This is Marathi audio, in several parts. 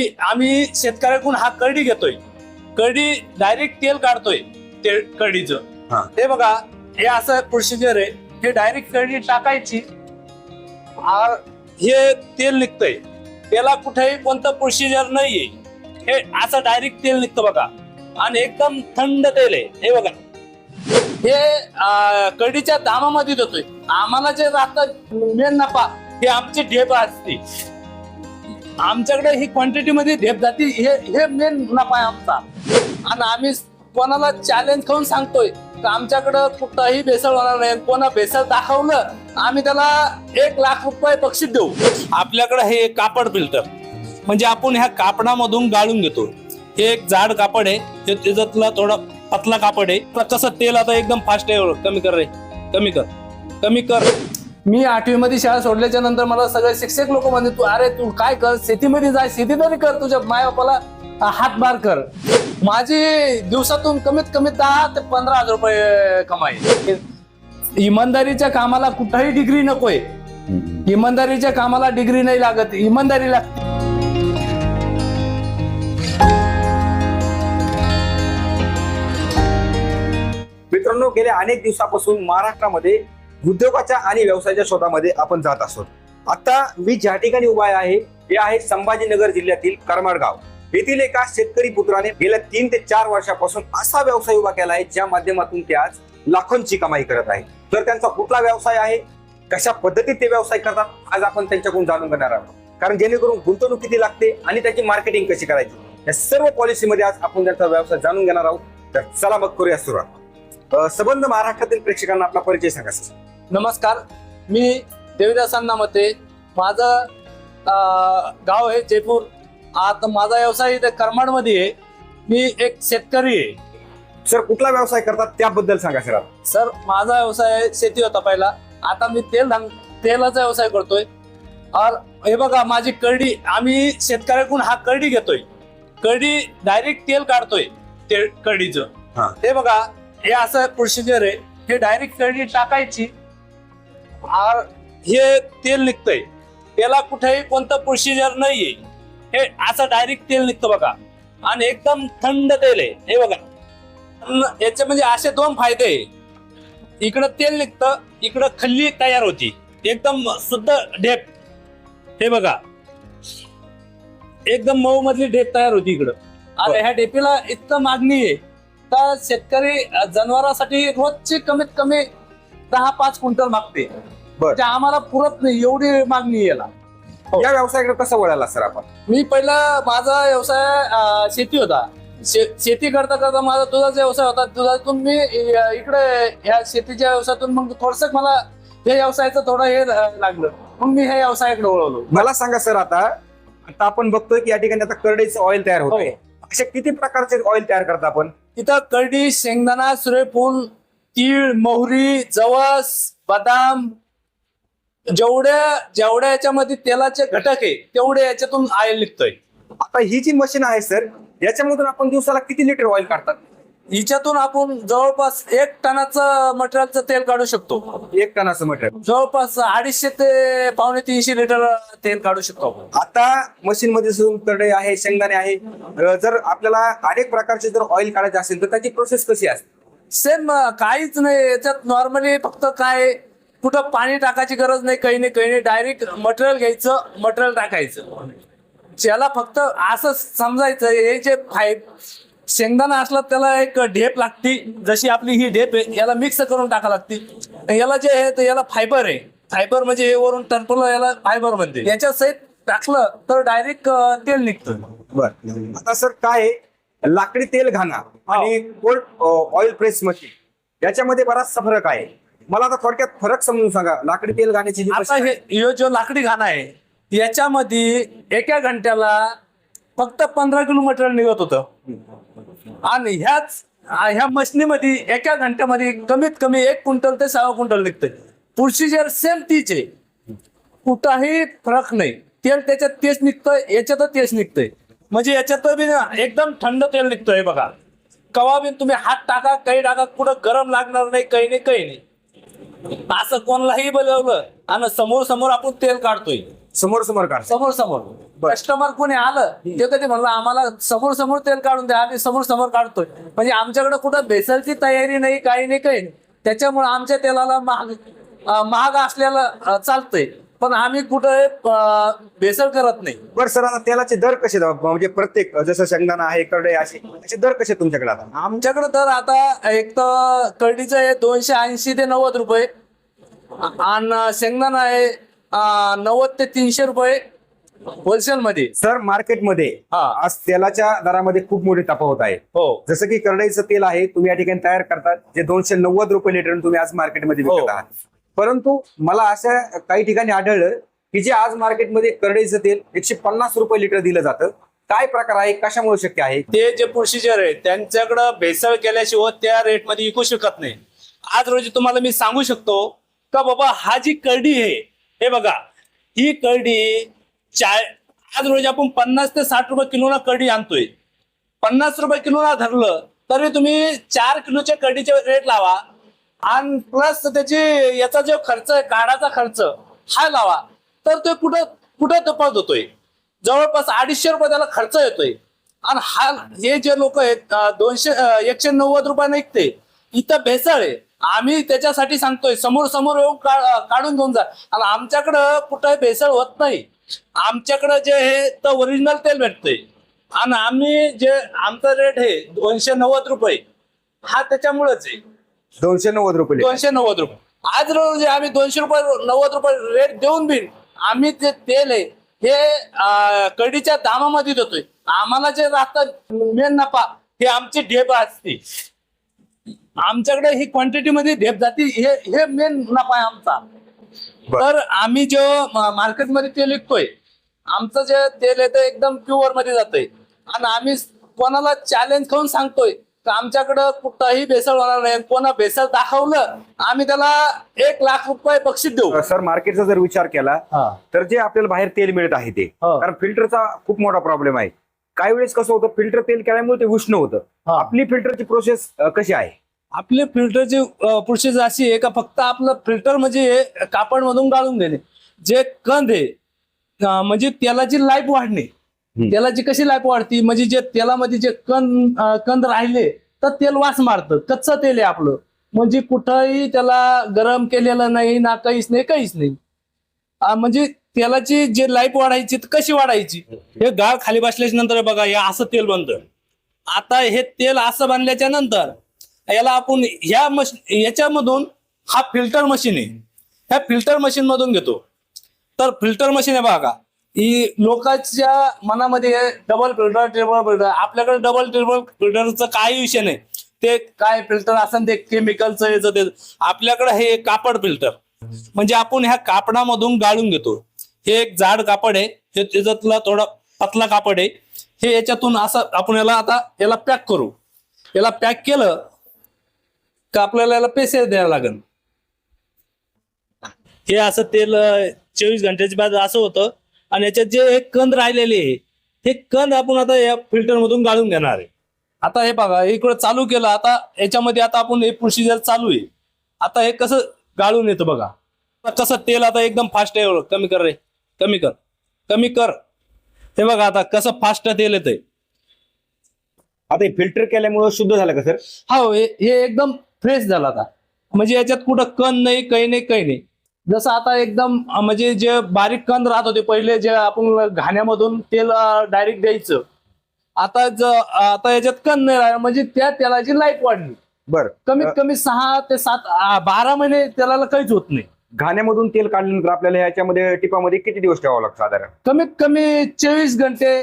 की आम्ही शेतकऱ्याकडून हा करडी घेतोय. करडी डायरेक्ट तेल काढतोय ते करडीचं. हा. हे बघा हे असं प्रोसिजर आहे. हे डायरेक्ट करडी टाकायची. हे तेल निघतंय. त्याला कुठेही कोणतं प्रोसिजर नाहीये. हे असं डायरेक्ट तेल निघतं बघा. आणि एकदम थंड तेल आहे. हे बघा. हे कढीच्या दामामध्ये देतोय. आम्हाला जे राहतं मेन नफा हे आमची ढेप असते. आमच्याकडे ही क्वांटिटी मध्ये ढेप जाते हे हे मेन नफा आहे आमचा. आणि आम्ही कोणाला चॅलेंज करून सांगतोय तर आमच्याकडं कुठंही भेसळ होणार नाही. कोणा भेसळ दाखवलं आम्ही त्याला एक लाख रुपये बक्षीस देऊ. आपल्याकडे हे एक कापड फिल्टर. म्हणजे आपण ह्या कापडामधून गाळून घेतो. हे एक जाड कापड आहे. हे त्याच्यातला थोडा पतला कापड आहे. तर कसं तेल आता एकदम फास्ट आहे कमी कर रे. कमी कर. कमी कर. मी आठवी मध्ये शाळा सोडल्याच्या नंतर मला सगळे शिक्षक लोक म्हणते तू अरे तू काय कर? शेतीमध्ये जाय शेती तरी कर तुझ्या माय बापाला हातभार कर. माझी दिवसातून कमीत कमी दहा ते पंधरा हजार रुपये कमाई. इमानदारीच्या कामाला कुठंही डिग्री नकोय. इमानदारीच्या कामाला डिग्री नाही लागत इमानदारी लागते. मित्रांनो गेल्या अनेक दिवसापासून महाराष्ट्रामध्ये उद्योगाच्या आणि व्यवसायाच्या शोधामध्ये आपण जात असतो आता मी ज्या ठिकाणी उभा आहे हे आहे संभाजीनगर जिल्ह्यातील करमाड गाव येथील एका शेतकरी पुत्राने गेल्या तीन ते चार वर्षापासून असा व्यवसाय उभा केला आहे ज्या माध्यमातून ते आज लाखोंची कमाई करत आहे. तर त्यांचा कुठला व्यवसाय आहे? कशा पद्धतीत ते व्यवसाय करतात? आज आपण त्यांच्याकडून जाणून घेणार आहोत. कारण जेणेकरून गुंतवणूक किती लागते आणि त्याची मार्केटिंग कशी करायची? या सर्व पॉलिसीमध्ये आज आपण त्यांचा व्यवसाय जाणून घेणार आहोत. तर चला मग करूया सुरुवात. सबंध महाराष्ट्रातील प्रेक्षकांना आपला परिचय सांगा नमस्कार मी देवीदासांना मते. माझं गाव आहे जयपूर. आता माझा व्यवसाय इथे करमाडमध्ये आहे. मी एक शेतकरी आहे. सर कुठला व्यवसाय करतात त्याबद्दल सांगा सर. आता. सर माझा व्यवसाय शेती होता पहिला. आता मी तेल धान तेलाचा व्यवसाय करतोय. और हे बघा माझी करडी आम्ही शेतकऱ्याकडून हा करडी घेतोय. करडी डायरेक्ट तेल काढतोय ते करडीचं. हा. हे बघा हे असं प्रोसिजर आहे. हे डायरेक्ट करडी टाकायची. हे तेल निघतंय. त्याला कुठेही कोणतं प्रोसिजर नाहीये. हे असं डायरेक्ट तेल निघतं बघा. आणि एकदम थंड तेल आहे. हे बघा. याचे म्हणजे असे दोन फायदे आहे. इकडं तेल निघतं इकडं खल्ली तयार होती. एकदम शुद्ध ढेप. हे बघा. एकदम मऊ मधली ढेप तयार होती इकडं. आणि ह्या ढेपीला इतकं मागणी आहे. तर शेतकरी जनावरांसाठी रोजची कमीत कमी दहा पाच क्विंटल मागते. म्हणजे आम्हाला पुरत नाही एवढी मागणी याला. हो. या व्यवसायाकडे कसं वळाला सर आपण? मी पहिला माझा व्यवसाय अं, शेती होता. शे- शेती करता करता माझा दुधाचा व्यवसाय होता. दुधातून मी इकडे ह्या शेतीच्या व्यवसायातून मग थोडस मला हे व्यवसायाचं थोडं हे अं, लागलं. मग मी हे व्यवसायाकडे वळवलो. मला सांगा सर आता आता आपण बघतोय की या ठिकाणी आता करडईचं ऑइल तयार होत हो. आहे असे किती प्रकारचे ऑइल तयार करता आपण? तिथं करडी शेंगदाणा सूर्यफूल तीळ मोहरी जवस बदाम जेवढ्या जेवढ्या याच्यामध्ये तेलाचे घटक आहे तेवढे याच्यातून ऑइल निघतोय. आता ही जी मशीन आहे सर याच्यामधून आपण दिवसाला किती लिटर ऑइल काढतात? हिच्यातून आपण जवळपास एक टनाचं मटेरियलचं तेल काढू शकतो. एक टनाचं मटेरियल जवळपास अडीचशे ते पावणे तीनशे लिटर तेल काढू शकतो आपण. आता मशीन मध्ये करडई आहे शेंगदाणे आहे अ, जर आपल्याला अनेक प्रकारचे जर ऑइल काढायचे असेल तर त्याची प्रोसेस कशी असते? सेम काहीच नाही. याच्यात नॉर्मली फक्त काय कुठं पाणी टाकायची गरज नाही काही नाही काही नाही. डायरेक्ट मटेरियल घ्यायचं मटेरियल टाकायचं. ज्याला फक्त असं समजायचं हे जे फाय शेंगदाणा असला त्याला एक ढेप लागती. जशी आपली ही ढेप आहे याला मिक्स करून टाका लागते. याला जे आहे ते याला फायबर आहे. फायबर म्हणजे हे वरून टर्पल याला फायबर म्हणते. याच्या सहित टाकलं तर डायरेक्ट तेल निघतं. बर. आता सर काय? लाकडी तेल घाणा आणि कोल्ड ऑइल प्रेस मशीन याच्यामध्ये बराचसा फरक आहे. मला आता थोडक्यात फरक समजून सांगा. लाकडी तेल घाण्याची जी आता हे ह्यो जो लाकडी घाणा आहे याच्यामध्ये एका घंट्याला फक्त पंधरा किलो मटेरियल निघत होतं. आणि ह्याच ह्या मशनीमध्ये एका घंट्यामध्ये कमीत कमी एक क्विंटल ते सहा क्विंटल निघतंय. प्रोसिजर सेम तीच आहे कुठंही फरक नाही. तेल त्याच्यात तेच निघतंय याच्यात तेच निघतंय. म्हणजे याच्यात बी ना एकदम थंड तेल निघतंय बघा. कवा बी तुम्ही हात टाका काही टाका कुठं गरम लागणार नाही काही नाही काही नाही. असं कोणालाही बोलवलं आणि समोर समोर आपण तेल काढतोय. समोर समोर काढ समोर समोर. बर. कस्टमर कोणी आलं ते कधी म्हणलं आम्हाला समोर समोर तेल काढून द्या आम्ही समोर समोर काढतोय. म्हणजे आमच्याकडे कुठं भेसळची तयारी नाही काही नाही काही नाही. त्याच्यामुळे आमच्या तेलाला महाग अं, महाग असलेलं अं, चालतंय. पण आम्ही कुठं भेसळ करत नाही. बरं सर आता तेलाचे दर कसे? म्हणजे प्रत्येक जसं शेंगदाणा आहे करडे असे त्याचे दर कसे तुमच्याकडे आता? आमच्याकडे तर आता एक तर कळडीचं आहे दोनशे ऐंशी ते नव्वद रुपये. आणि शेंगदाणा आहे अं, नव्वद ते तीनशे रुपये होलसेल मध्ये सर मार्केटमध्ये हा. आज तेलाच्या दरामध्ये खूप मोठी तफावत आहे. हो. जसं की करडईचं तेल आहे तुम्ही या ठिकाणी तयार करतात जे दोनशे नव्वद रुपये लिटर तुम्ही आज मार्केटमध्ये हो. विकत आहात. परंतु मला अशा काही ठिकाणी आढळलं की जे आज मार्केटमध्ये करडईचं तेल एकशे पन्नास रुपये लिटर दिलं जातं. काय प्रकार आहे? कशामुळे शक्य आहे? ते जे प्रोसिजर आहे त्यांच्याकडं भेसळ केल्याशिवाय त्या रेटमध्ये विकू शकत नाही. आज रोजी तुम्हाला मी सांगू शकतो का बाबा हा जी करडी आहे हे बघा ही करडी चाय आज रोजी आपण पन्नास ते साठ रुपये किलोला करडी आणतोय. पन्नास रुपये किलोला धरलं तरी तुम्ही चार किलोच्या कढीचे रेट लावा. आणि प्लस त्याची याचा जो खर्च आहे काढाचा खर्च हा लावा. तर तो कुठं कुठं तपास होतोय? जवळपास अडीचशे रुपये त्याला खर्च येतोय. आणि हा हे जे लोक आहेत दोनशे एकशे नव्वद रुपये निघते. इथं भेसळ आहे. आम्ही त्याच्यासाठी सांगतोय समोर समोर येऊन काढून घेऊन जा. आणि आमच्याकडं कुठं भेसळ होत नाही. आमच्याकडं जे हे तर ओरिजिनल तेल भेटतंय. आणि आम्ही जे आमचा रेट आहे दोनशे नव्वद रुपये. हा त्याच्यामुळेच आहे. दोनशे नव्वद रुपये. दोनशे नव्वद रुपये. आज रोजी आम्ही दोनशे रुपये नव्वद रुपये रेट देऊन बिन आम्ही जे तेल आहे हे अं, कढीच्या दामामध्ये देतोय. आम्हाला जे राहतं मेन नफा हे आमची ढेप असते. आमच्याकडे ही क्वांटिटी मध्ये ढेप जाते हे हे मेन नफा आहे आमचा. तर आम्ही जो मार्केटमध्ये तेल विकतोय आमचं जे तेल आहे ते एकदम प्युअरमध्ये जातंय. आणि आम्ही कोणाला चॅलेंज करून सांगतोय का आमच्याकडं कुठंही भेसळ होणार नाही. कोणा भेसळ दाखवलं आम्ही त्याला एक लाख रुपये बक्षीस देऊ. सर मार्केटचा जर विचार केला तर जे आपल्याला बाहेर तेल मिळत आहे ते. हो. कारण फिल्टरचा खूप मोठा प्रॉब्लेम आहे. काही वेळेस कसं होतं फिल्टर तेल केल्यामुळे ते उष्ण होतं. हा. आपली फिल्टरची प्रोसेस कशी आहे? आपले फिल्टरची प्रोसेस अशी आहे का फक्त आपलं फिल्टर म्हणजे कापड मधून गाळून देणे. जे कंद आहे अं, म्हणजे तेलाची लाईफ वाढणे. तेलाची कशी लाईफ वाढती? म्हणजे जे तेलामध्ये जे कंद कंद राहिले तर तेल वास मारतं. कच्चं तेल आहे आपलं. म्हणजे कुठंही त्याला गरम केलेलं नाही ना काहीच नाही काहीच नाही. म्हणजे तेलाची जे लाईफ वाढायची तर कशी वाढायची? हे गाळ खाली बसल्याच्या नंतर बघा हे असं तेल बनतं. आता हे तेल असं बनल्याच्या नंतर याला आपण ह्या मशीन याच्यामधून हा फिल्टर मशीन आहे. ह्या फिल्टर मशीन मधून घेतो. तर फिल्टर मशीन आहे बघा. ही लोकांच्या मनामध्ये डबल फिल्टर ट्रिबल फिल्टर आपल्याकडे डबल ट्रिबल फिल्टरचं काही विषय नाही. ते काय फिल्टर असेल ते केमिकलचं याचं ते. आपल्याकडे हे एक कापड फिल्टर म्हणजे आपण ह्या कापडामधून गाळून घेतो. हे एक जाड कापड आहे. हे त्याच्यातला थोडा पतला कापड आहे. हे याच्यातून असं आपण याला आता याला पॅक करू. याला पॅक केलं का आपल्याला याला पैसे द्यायला लागेल. हे असं तेल चोवीस घंट्याच्या बाद असं होतं. आणि याच्यात जे हे कंद राहिलेले आहे हे कंद आपण आता या फिल्टर मधून गाळून घेणार आहे. आता हे बघा इकडं चालू केलं आता याच्यामध्ये आता आपण हे प्रोसिजर चालू आहे. आता हे कसं गाळून येतं बघा. कसं तेल आता एकदम फास्ट आहे. कमी कर रे. कमी कर. कमी कर. हे बघा आता कसं फास्ट तेल येतंय. आता हे फिल्टर केल्यामुळे शुद्ध झालं का सर हा हो, हे हे एकदम फ्रेश झाला आता. म्हणजे याच्यात कुठं कण नाही काही नाही काही नाही. जसं आता एकदम म्हणजे जे बारीक कंद राहत होते पहिले जे आपण घाण्यामधून तेल डायरेक्ट द्यायचं. आता ज आता याच्यात कण नाही राहिलं म्हणजे त्या तेलाची लाईफ वाढली. बर. कमीत कमी सहा ते सात आ, बारा महिने तेलाला काहीच होत नाही. घाण्यामधून तेल काढल्यानंतर आपल्याला ह्याच्यामध्ये टिपामध्ये किती दिवस ठेवावं लागतं साधारण? कमीत कमी चोवीस घंटे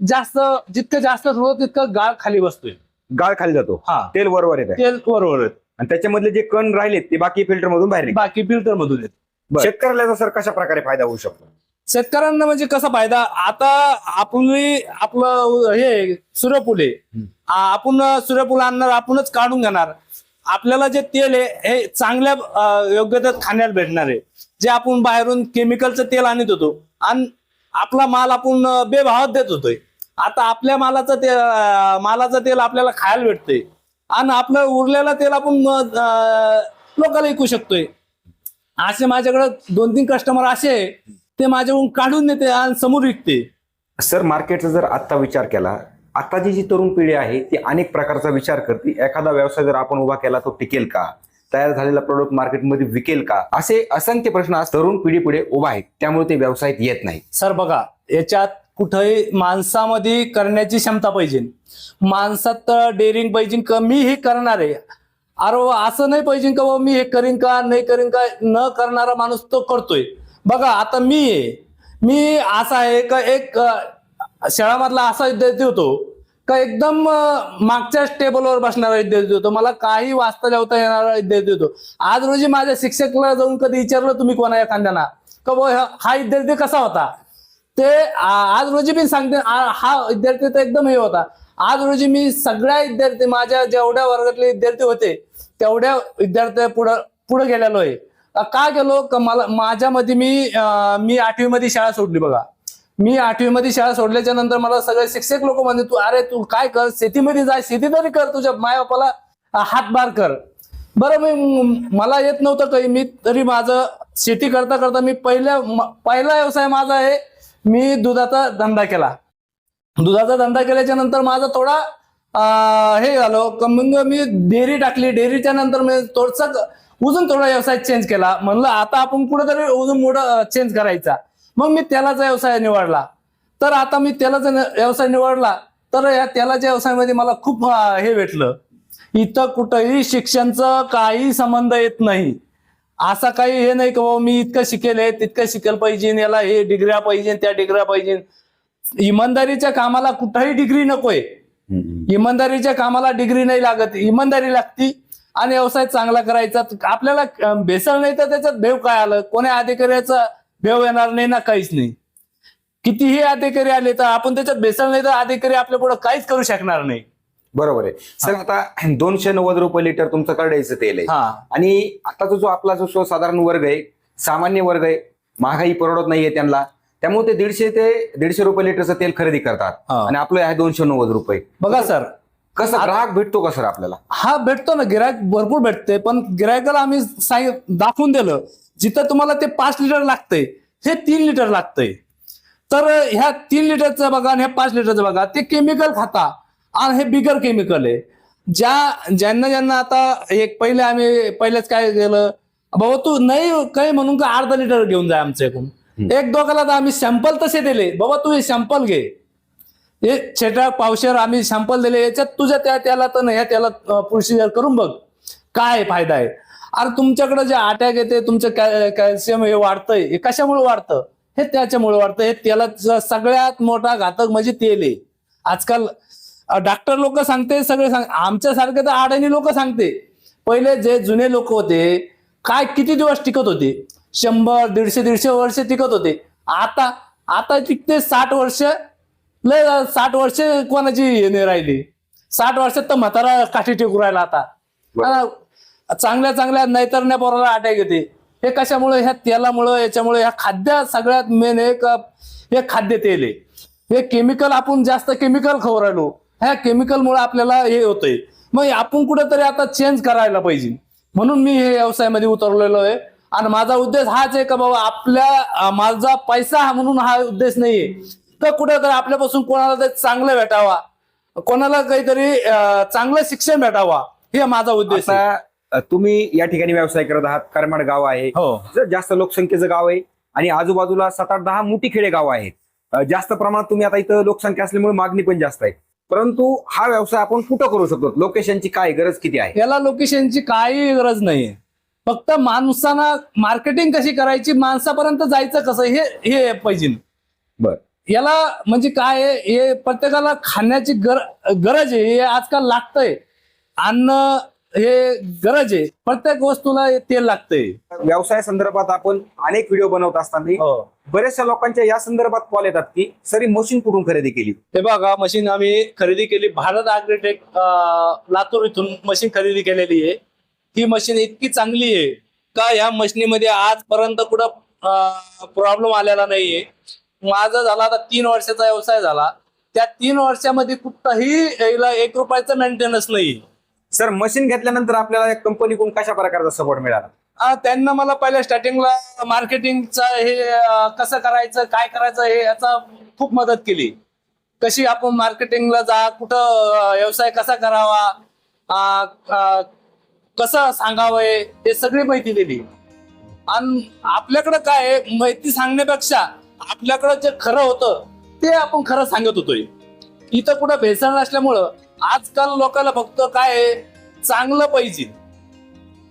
जास्त जितकं जास्त होतं तितकं गाळ खाली बसतोय. गाळ खाली जातो. हा. तेल वरवर येत तेल बरोबर आणि त्याच्यामधले जे कण राहिलेत ते बाकी फिल्टर मधून बाहेर निघतात. बाकी फिल्टर मधून येत बरं. शेतकऱ्याला सर कशा प्रकारे फायदा होऊ शकतो. शेतकऱ्यांना म्हणजे कसा फायदा? आता आपली आपलं हे सूर्यफूल आहे हम्म. आपण सूर्यफूल आणणार आपणच काढून घेणार. आपल्याला जे तेल आहे हे चांगल्या अं, योग्यतेत खाण्याला भेटणार आहे. जे आपण बाहेरून केमिकलचं तेल आणत होतो आणि आपला माल आपण अं, बेभावात देत होतोय. आता आपल्या मालाचं ते अं, मालाचं तेल आपल्याला खायला भेटतंय. आणि आपलं उरलेलं तेल आपण लोकांना विकू शकतोय. असे माझ्याकडे दोन तीन कस्टमर असे ते माझ्याकडून काढून देते आणि समोर विकते. सर मार्केटचा जर आत्ता विचार केला आत्ताची जी तरुण पिढी आहे ती अनेक प्रकारचा विचार करते. एखादा व्यवसाय जर आपण उभा केला तो टिकेल का? तयार झालेला प्रोडक्ट मार्केटमध्ये विकेल का? असे असंख्य प्रश्न आज तरुण पिढी पुढे उभा आहेत. त्यामुळे ते व्यवसायात येत नाही सर बघा याच्यात कुठंही माणसामध्ये करण्याची क्षमता पाहिजे. माणसात डेअरिंग पाहिजे का मी हे करणार आहे. अरे असं नाही पाहिजे का मी हे करीन का नाही करीन का न करणारा माणूस तो करतोय. बघा आता मी आहे. मी असा आहे का एक शाळामधला असा विद्यार्थी होतो. का एकदम मागच्या मागच्याच टेबलवर बसणारा विद्यार्थी होतो. मला काही वाचता लिहता येणारा विद्यार्थी होतो. आज रोजी माझ्या शिक्षकाला जाऊन कधी विचारलं तुम्ही कोणा एखाद्याना का बुवा हा विद्यार्थी कसा होता? ते आज रोजी मी सांगते हा विद्यार्थी तर एकदम हे होता. आज रोजी मी सगळ्या विद्यार्थी माझ्या जेवढ्या वर्गातले विद्यार्थी होते तेवढ्या विद्यार्थ्या पुढं पुढे गेलेलो आहे. का गेलो? का मला माझ्यामध्ये मी मी आठवीमध्ये शाळा सोडली बघा. मी आठवी मध्ये शाळा सोडल्याच्या नंतर मला सगळे शिक्षक लोक म्हणते तू अरे तू काय कर? शेतीमध्ये जाय शेती तरी कर तुझ्या मायबापाला हातभार कर. बरं मी मला येत नव्हतं काही. मी तरी माझं शेती करता करता मी पहिल्या पहिला व्यवसाय माझा आहे मी दुधाचा धंदा केला. दुधाचा धंदा केल्याच्यानंतर माझा थोडा हे झालं. मग म्हणजे मी डेअरी टाकली. डेअरीच्या नंतर मी थोडस अजून थोडा व्यवसाय चेंज केला. म्हणलं आता आपण कुठेतरी अजून मोठा चेंज करायचा. मग मी तेलाचा व्यवसाय निवडला. तर आता मी तेलाचा व्यवसाय निवडला. तर या तेलाच्या व्यवसायामध्ये मला खूप हे भेटलं. इथं कुठंही शिक्षणचं काही संबंध येत नाही. असं काही हे नाही की बाबा मी इतकं शिकेल आहे तितकं शिकेल पाहिजे याला हे डिग्र्या पाहिजे त्या डिग्र्या पाहिजे. इमानदारीच्या कामाला कुठंही डिग्री नकोय. इमानदारीच्या कामाला डिग्री नाही लागत. इमानदारी लागती आणि व्यवसाय चांगला करायचा. आपल्याला भेसळ नाही तर त्याच्यात भेव काय आलं? कोण्या अधिकाऱ्याचा भेव येणार नाही ना काहीच नाही. कितीही अधिकारी आले तर आपण त्याच्यात भेसळ नाही तर अधिकारी आपल्या पुढे काहीच करू शकणार नाही. बरोबर आहे. सर आता दोनशे नव्वद रुपये लिटर तुमचं करडायचं तेल आहे. हा. आणि आताचा जो आपला जो सर्वसाधारण वर्ग आहे सामान्य वर्ग आहे महागाई परवडत नाहीये त्यांना. त्यामुळे ते दीडशे ते दीडशे रुपये लिटरचं तेल खरेदी करतात. हा. आणि आपलं आहे दोनशे नव्वद रुपये. बघा सर. कसं ग्राहक भेटतो का सर आपल्याला? हा भेटतो ना. गिरायक भरपूर भेटते. पण गिरायकाला आम्ही सांग दाखवून दिलं जिथं तुम्हाला ते पाच लिटर लागतंय हे तीन लिटर लागतंय. तर ह्या तीन लिटरचं बघा आणि ह्या पाच लिटरचं बघा ते केमिकल खाता. आणि हे बिगर केमिकल आहे. ज्या ज्यांना ज्यांना आता एक पहिले आम्ही पहिलेच काय केलं बाबा तू नाही काही म्हणून का अर्धा लिटर घेऊन जाय आमच्याकडून एक दोघाला तर आम्ही सॅम्पल तसे दिले. बाबा तू हे सॅम्पल घे. हे छेटा पावशेर आम्ही सॅम्पल दिले. याच्यात तुझ्या त्या त्याला तर नाही त्याला प्रोसिजर करून बघ. काय फायदा आहे. अरे तुमच्याकडे जे अटॅक येते तुमचं कॅल्शियम हे वाढतंय. हे कशामुळे वाढतं? हे त्याच्यामुळे वाढतं. हे तेलाचा सगळ्यात मोठा घातक म्हणजे तेल आहे. आजकाल डॉक्टर लोक सांगते सगळे सांग आमच्यासारखे तर अडाणी लोक सांगते. पहिले जे जुने लोक होते काय किती दिवस टिकत होते? शंभर दीडशे दीडशे वर्ष टिकत होते. आता आता टिकते साठ वर्ष लय साठ वर्ष कोणाची हे नाही राहिली? साठ वर्षात तर म्हातारा काठी टेकू राहिला आता. आता चांगल्या चांगल्या नैतरण्या पोराला अटॅक येते. हे कशामुळे? ह्या तेलामुळं याच्यामुळे ह्या खाद्य सगळ्यात मेन एक हे खाद्य तेल आहे. हे केमिकल आपण जास्त केमिकल खाऊ राहिलो. ह्या केमिकलमुळे आपल्याला हे होतंय. मग आपण कुठेतरी आता चेंज करायला पाहिजे. म्हणून मी हे व्यवसायामध्ये उतरलेलो आहे. आणि माझा उद्देश हाच आहे का बाबा आपल्या माझा पैसा हा म्हणून हा उद्देश नाहीये. तर कुठेतरी आपल्यापासून कोणाला तरी चांगलं भेटावा. कोणाला काहीतरी चांगलं शिक्षण भेटावा. हे माझा उद्देश आहे. तुम्ही या ठिकाणी व्यवसाय करत आहात. करमाड गाव आहे. हो. जास्त लोकसंख्येचं गाव आहे आणि आजूबाजूला सात आठ दहा मोठी खेडे गाव आहेत जास्त प्रमाणात तुम्ही आता इथं लोकसंख्या असल्यामुळे मागणी पण जास्त आहे. परंतु हा व्यवसाय आपण कुठं करू शकतो? लोकेशनची काय गरज किती आहे? याला लोकेशनची काही गरज नाहीये. फक्त माणसांना मार्केटिंग कशी करायची माणसापर्यंत जायचं कसं हे हे पाहिजे. बर. याला म्हणजे काय हे प्रत्येकाला खाण्याची गर गरज आहे हे आजकाल लागतंय. अन्न हे गरज आहे. प्रत्येक वस्तूला तेल लागतंय. व्यवसाय संदर्भात आपण अनेक व्हिडिओ बनवत असताना हो. बऱ्याचशा लोकांच्या या संदर्भात कॉल येतात की सर मशीन कुठून खरेदी केली? हे बघा मशीन आम्ही खरेदी केली. भारत अॅग्रीटेक लातूर इथून मशीन खरेदी केलेली आहे. ही मशीन इतकी चांगली आहे का या मशिनीमध्ये आजपर्यंत कुठं प्रॉब्लेम आलेला नाहीये. माझा झाला आता तीन वर्षाचा व्यवसाय झाला. त्या तीन वर्षामध्ये कुठंही याला एक रुपयाचं मेंटेनन्स नाही सर मशीन घेतल्यानंतर आपल्याला कंपनीकडून कशा प्रकारचा सपोर्ट मिळाला? त्यांना मला पहिल्या स्टार्टिंगला मार्केटिंगचं हे कसं करायचं काय करायचं हे याचा खूप मदत केली. कशी आपण मार्केटिंगला जा कुठं व्यवसाय कसा करावा कसं सांगावं ते सगळी माहिती दिली. आणि आपल्याकडं काय माहिती सांगण्यापेक्षा आपल्याकडं जे खरं होतं ते आपण खरं सांगत होतोय. इथं कुठं भेसळ असल्यामुळं आजकाल लोकांना फक्त काय चांगलं पाहिजे.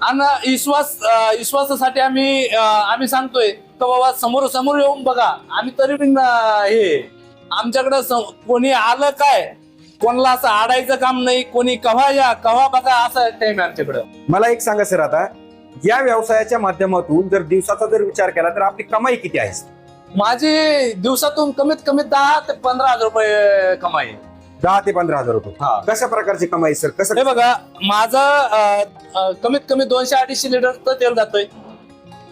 आणि विश्वास विश्वासासाठी आम्ही आम्ही सांगतोय तर बाबा समोर समोर येऊन बघा. आम्ही तरी पण हे आमच्याकडं कोणी आलं काय? कोणाला असं आडायचं काम नाही कोणी कव्हा या कव्हा बघा असं टाइम आहे आमच्याकडं. मला एक सांगा सर आता या व्यवसायाच्या माध्यमातून जर दिवसाचा जर विचार केला तर आपली कमाई किती आहे? माझी दिवसातून कमीत कमी दहा ते पंधरा हजार रुपये कमाई. दहा ते पंधरा हजार रुपये. हा. कशा प्रकारची कमाई सर कसं हे बघा माझं अं, अं, कमीत कमी दोनशे अडीचशे लिटर तेल जातोय.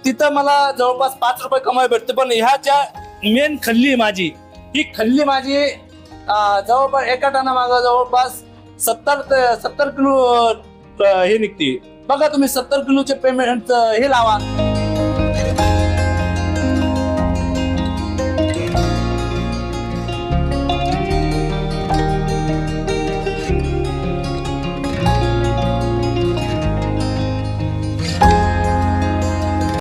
तिथं मला जवळपास पाच रुपये कमाई भेटते पण ह्या ज्या मेन खल्ली आहे माझी. ही खल्ली माझी अं, जवळपास एका टना माग जवळपास सत्तर ते सत्तर किलो अं, हे निघते. बघा तुम्ही सत्तर किलोचे पेमेंट हे लावा.